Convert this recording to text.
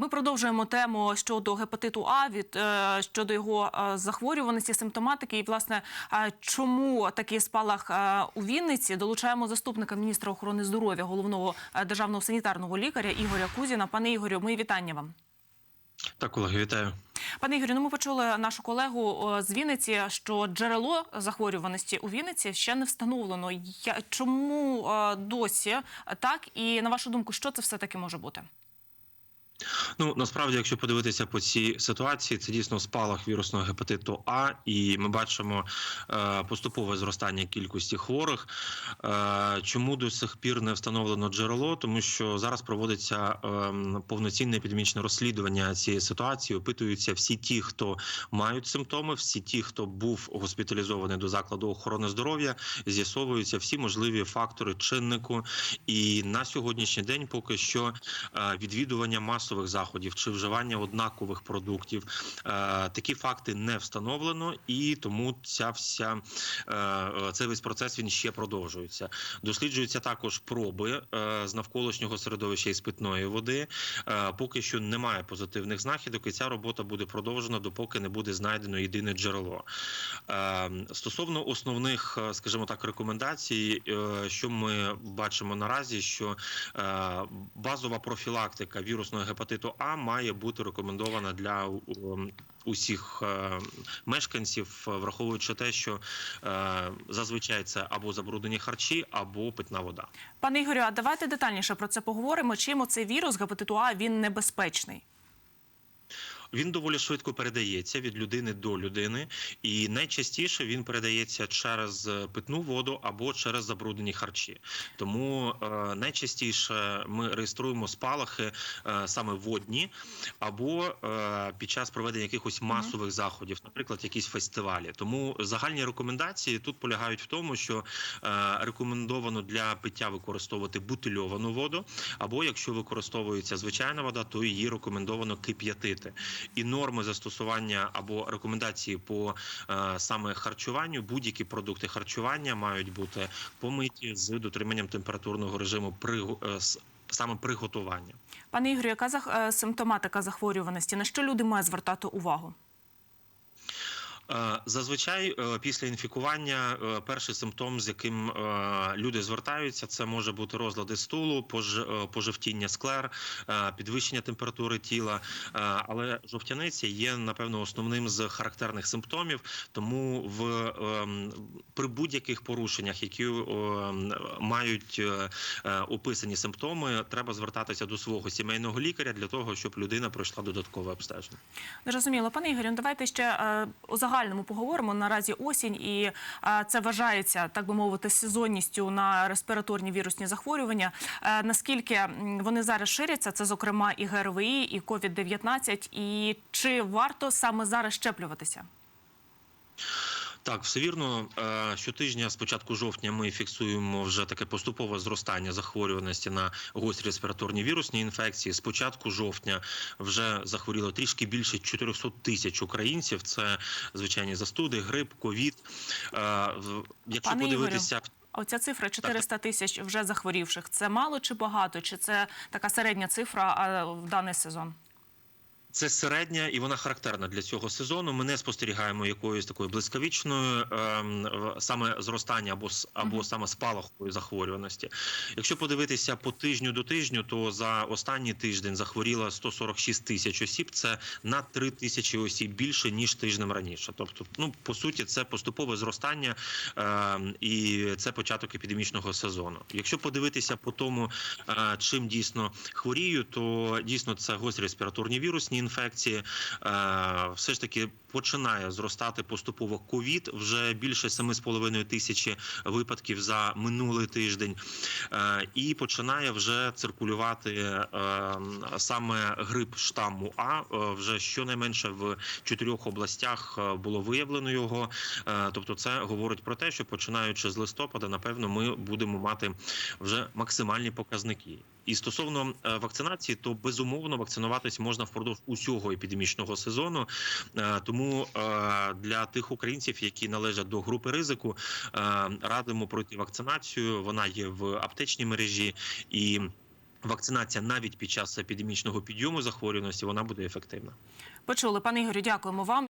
Ми продовжуємо тему щодо гепатиту А від е, щодо його е, захворюваності, симптоматики. І власне е, чому такий спалах у Вінниці? Долучаємо заступника міністра охорони здоров'я, головного державного санітарного лікаря Ігоря Кузіна. Пане Ігорю, мої вітання вам. Так, колеги, вітаю. Пане Ігорю, ну ми почули нашу колегу з Вінниці, що джерело захворюваності у Вінниці ще не встановлено. Чому досі так? І на вашу думку, що це все таки може бути? Ну насправді, якщо подивитися по цій ситуації, це дійсно спалах вірусного гепатиту А, і ми бачимо е, поступове зростання кількості хворих. Е, чому до сих пір не встановлено джерело? Тому що зараз проводиться е, повноцінне епідемічне розслідування цієї ситуації. Опитуються всі ті, хто мають симптоми, всі ті, хто був госпіталізований до закладу охорони здоров'я, з'ясовуються всі можливі фактори чиннику. І на сьогоднішній день поки що е, відвідування масових заходів чи вживання однакових продуктів. Е, Такі факти не встановлено, і тому ця вся е, цей весь процес він ще продовжується. Досліджуються також проби е, з навколишнього середовища із питної води. Поки що немає позитивних знахідок, і ця робота буде продовжена, допоки не буде знайдено єдине джерело. Стосовно основних, скажімо так, рекомендацій, що ми бачимо наразі, що базова профілактика вірусного гепатиту А має бути рекомендована для ем, усіх е, мешканців, враховуючи те, що е, зазвичай це або забруднені харчі, або питна вода. Пане Ігорю, а давайте детальніше про це поговоримо. Чим цей вірус гепатиту А він небезпечний? Він доволі швидко передається від людини до людини, і найчастіше він передається через е, питну воду або через забруднені харчі. Тому е, найчастіше ми реєструємо спалахи е, саме водні, або е, під час проведення якихось масових заходів, наприклад, якісь фестивалі. Тому загальні рекомендації тут полягають в тому, що е, рекомендовано для пиття використовувати бутильовану воду, або якщо використовується звичайна вода, то її рекомендовано кип'ятити і норми застосування або рекомендації по е, саме харчуванню, будь-які продукти харчування мають бути помиті з дотриманням температурного режиму при е, саме приготування. Пане Ігорю, яка е, симптоматика захворюваності? На що люди мають звертати увагу? Е, Зазвичай е, після інфікування е, перший симптом, з яким люди звертаються, це може бути розлади стулу, пож- пожовтіння склер, підвищення температури тіла. Але жовтяниця є напевно основним з характерних симптомів. Тому в ем, при будь-яких порушеннях, які ем, мають описані симптоми, треба звертатися до свого сімейного лікаря для того, щоб людина пройшла додаткове обстеження. Зрозуміло, пане Ігорю, ну, давайте ще е, у загальному поговоримо. Наразі осінь, і це вважається, так би мовити, сезонністю на респіраторні вірусні захворювання. Е, наскільки вони зараз ширяться? Це зокрема і ГРВІ, і COVID-19. І чи варто саме зараз щеплюватися? Так, все вірно. Е, Щотижня з початку жовтня ми фіксуємо вже таке поступове зростання захворюваності на гострі респіраторні вірусні інфекції. З початку жовтня вже захворіло трішки більше 400 тисяч українців. Це звичайні застуди, грип, ковід. Е, Якщо Пане подивитися А Оця цифра 400 тисяч вже захворівших. Це мало чи багато? Чи це така середня цифра в даний сезон? Це середня і вона характерна для цього сезону. Ми не спостерігаємо якоїсь такої блискавічної ем, саме зростання або або саме спалахової захворюваності. Якщо подивитися по тижню до тижню, то за останній тиждень захворіло 146 тисяч осіб. Це на 3 тисячі осіб більше ніж тижнем раніше. Тобто, ну по суті, це поступове зростання ем, і це початок епідемічного сезону. Якщо подивитися по тому, е, чим дійсно хворію, то дійсно це гострі респіраторні вірусні інфекції. Е, Все ж таки починає зростати поступово ковід. Вже більше 7,5 тисячі випадків за минулий тиждень, Е, і починає вже циркулювати е, саме грип штаму А. Вже щонайменше в чотирьох областях було виявлено його. Тобто, це говорить про те, що починаючи з листопада, напевно, ми будемо мати вже максимальні показники. І стосовно е, вакцинації, то безумовно вакцинуватись можна впродовж усього епідемічного сезону. Е, Тому е, для тих українців, які належать до групи ризику, радимо пройти вакцинацію. Вона є в аптечній мережі і. вакцинація навіть під час епідемічного підйому захворюваності вона буде ефективна. Почули, пане Ігорю, дякуємо вам.